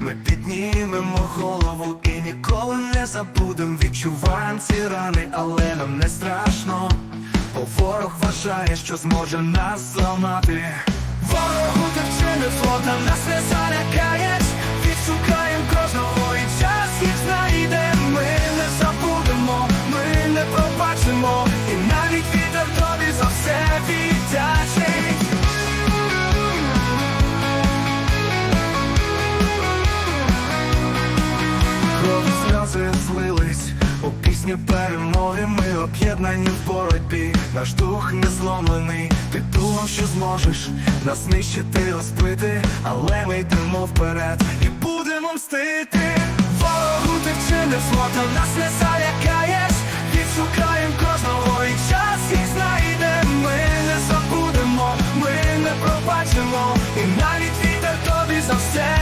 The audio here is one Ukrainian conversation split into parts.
Ми піднімемо голову і ніколи не забудемо Відчуваємо ці рани, але нам не страшно. Бо ворог вважає, що зможе нас зламати. Ворогу так не злота нас не заляк злились у пісні перемоги. Ми об'єднані в боротьбі. Наш дух не зломлений. Ти думав, що зможеш нас знищити, розбити, але ми йдемо вперед і будемо мстити. Ворогу ти вчинив зло, та нас не залякаєш. Відшукаєм кожного і час їх знайде. Ми не забудемо, ми не пробачимо, і навіть вітер тобі за все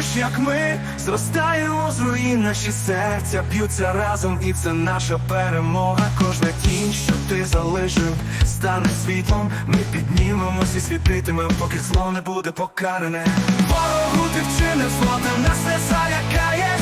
Бачиш, як ми зростаємо з руїн, наші серця б'ються разом, і це наша перемога. Кожна тінь, що ти залишив, стане світлом. Ми піднімемось і світитимем, поки зло не буде покаране. Ворогу ти вчинив зло, нас не залякаєш.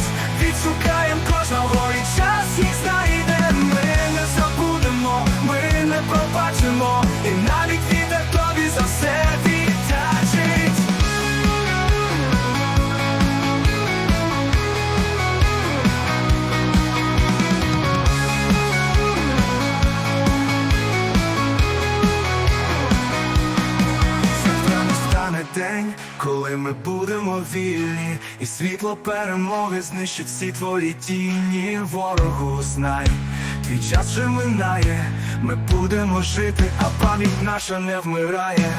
День, коли ми будемо вільні, і світло перемоги знищить всі твої тіні. Ворогу знай, твій час вже минає, ми будемо жити, а пам'ять наша не вмирає.